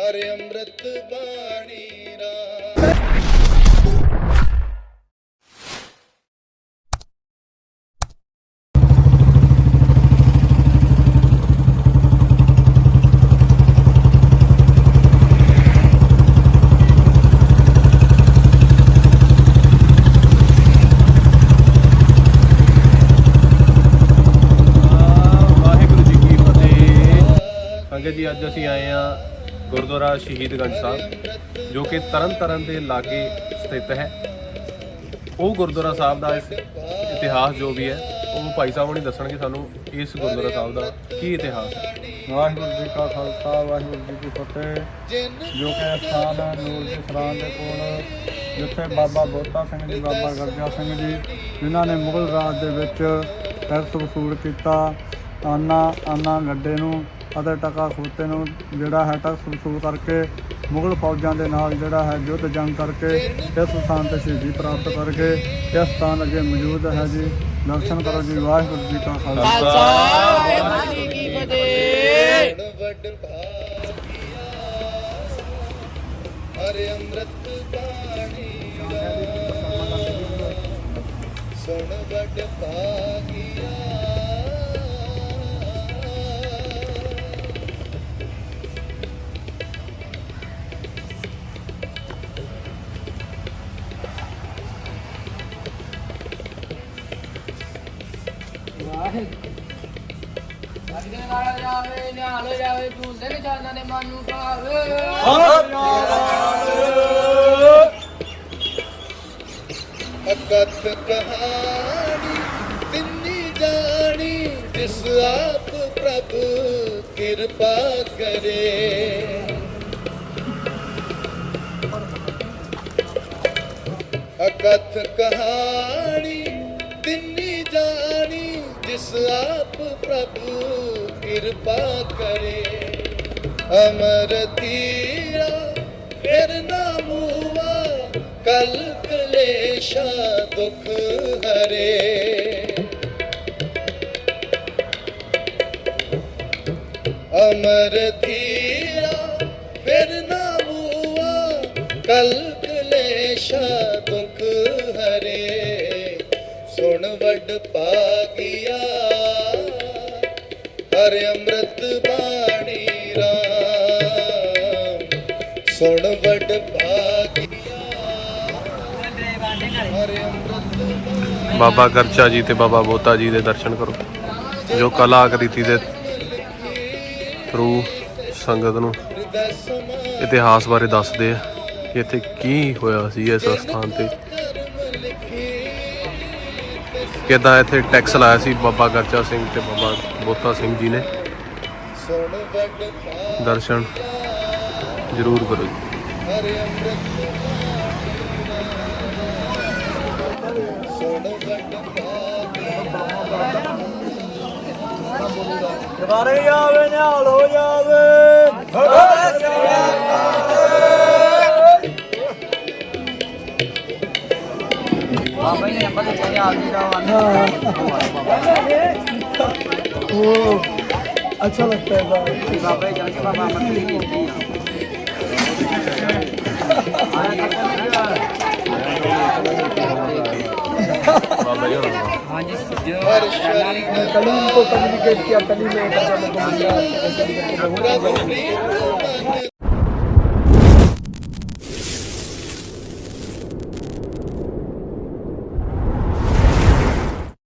ਹਰ ਅੰਮ੍ਰਿਤ ਬਾਣੀ ਰਾ ਵਾਹਿਗੁਰੂ ਜੀ ਕੀ ਫਤਿਹ। ਸੰਗਤ ਜੀ ਅੱਜ ਅਸੀਂ ਆਏ ਆ ਗੁਰਦੁਆਰਾ ਸ਼ਹੀਦਗੰਜ ਸਾਹਿਬ, ਜੋ ਕਿ ਤਰਨ ਤਾਰਨ ਦੇ ਲਾਗੇ ਸਥਿਤ ਹੈ। ਉਹ ਗੁਰਦੁਆਰਾ ਸਾਹਿਬ ਦਾ ਇਸ ਇਤਿਹਾਸ ਜੋ ਵੀ ਹੈ ਉਹ ਭਾਈ ਸਾਹਿਬ ਹੁਣੀ ਦੱਸਣਗੇ ਸਾਨੂੰ ਇਸ ਗੁਰਦੁਆਰਾ ਸਾਹਿਬ ਦਾ ਕੀ ਇਤਿਹਾਸ ਹੈ। ਵਾਹਿਗੁਰੂ ਜੀ ਕਾ ਖਾਲਸਾ, ਵਾਹਿਗੁਰੂ ਜੀ ਕੀ ਫਤਿਹ। ਜੋ ਕਿ ਸਥਾਨ ਨੂਰ ਦੇ ਸਰਾਂ ਦੇ ਕੋਲ, ਜਿੱਥੇ ਬਾਬਾ ਬੋਤਾ ਸਿੰਘ ਜੀ, ਬਾਬਾ ਗਰਜਾ ਸਿੰਘ ਜੀ, ਜਿਨ੍ਹਾਂ ਨੇ ਮੁਗਲ ਰਾਜ ਦੇ ਵਿੱਚ ਟੈਕਸ ਵਸੂਲ ਕੀਤਾ ਆਨਾ ਆਨਾ ਗੱਡੇ ਨੂੰ ਅਤੇ ਟਕਾ ਖੋਤੇ ਨੂੰ ਜਿਹੜਾ ਹੈ ਟੈਕਸ ਵਸੂਲ ਕਰਕੇ ਮੁਗਲ ਫੌਜਾਂ ਦੇ ਨਾਲ ਜਿਹੜਾ ਹੈ ਯੁੱਧ ਜੰਗ ਕਰਕੇ ਇਸ ਸਥਾਨ ਤੇ ਸ਼ਹੀਦੀ ਪ੍ਰਾਪਤ ਕਰਕੇ ਇਹ ਸਥਾਨ ਅਜੇ ਮੌਜੂਦ ਹੈ ਜੀ। ਦਰਸ਼ਨ ਕਰੋ ਜੀ ਵਾਹਿਗੁਰੂ ਜੀ ਕਾ ਖਾਲਸਾ। ਵੱਡ ਭਾਗਿਆ ਹਰ ਅੰਮ੍ਰਿਤ ਬਾਣੀ ਰਾ ਸੁਣ ਵੱਡ ਭਾਗਿਆ। ਅੱਗੇ ਨਾਲ ਜਾਵੇ ਨਿਹਾਲ ਜਾਵੇ ਝੂਲਦੇ ਨੇ ਜਾਨਾਂ ਦੇ ਮਨ ਨੂੰ ਭਾਵੇ ਅਕਥ ਕਹਾਣੀ ਤਿੰਨੀ ਜਾਣੀ ਜਿਸ ਆਪ ਪ੍ਰਭ ਕਿਰਪਾ ਕਰੇ ਅਕਥ ਕਹਾਣੀ ਜਾਣੀ ਜਿਸ ਆਪ ਪ੍ਰਭ ਕਿਰਪਾ ਕਰੇ, ਅਮਰ ਧੀਰਾ ਫਿਰ ਨਾ ਮੂਵਾ ਕਲ ਕਲੇਸ਼ਾ ਦੁਖ ਹਰੇ। ਅਮਰ ਧੀਰਾ ਫਿਰ ਨਾ ਮੂਆ ਕਲ ਕਲੇਸ਼ਾ ਦੁਖ ਹਰੇ। ਸੁਣ ਵੱਡ ਪਾਗਿਆ ਹਰ ਅੰਮ੍ਰਿਤ ਬਾਣੀ ਰਾਮ। ਸੁਣ ਵੱਡ ਪਾਗਿਆ ਹਰ ਅੰਮ੍ਰਿਤ ਬਾਬਾ ਗਰਚਾ ਜੀ ਤੇ ਬਾਬਾ ਬੋਤਾ ਜੀ ਦੇ ਦਰਸ਼ਨ ਕਰੋ। ਜੋ ਕਲਾਕ੍ਰਿਤੀ ਦੇ ਥਰੂ ਸੰਗਤ ਨੂੰ ਇਤਿਹਾਸ ਬਾਰੇ ਦੱਸਦੇ ਆ ਕਿ ਇੱਥੇ ਕੀ ਹੋਇਆ ਸੀ ਇਸ ਸਥਾਨ ਤੇ। ਕਿਦਾਂ ਇੱਥੇ ਟੈਕਸ ਲਾਇਆ ਸੀ ਬਾਬਾ ਗਰਚਾ ਸਿੰਘ ਤੇ ਬਾਬਾ ਬੋਤਾ ਸਿੰਘ ਜੀ ਨੇ। ਦਰਸ਼ਨ ਜ਼ਰੂਰ ਕਰੋ ਜੀ। ਹਰ ਆਵੇ ਨਿਹਾਲ ਹੋ ਜਾਵੇ। वो अच्छा लगता है हाँ जी कल उनको कम्युनिकेट किया कल ही मैं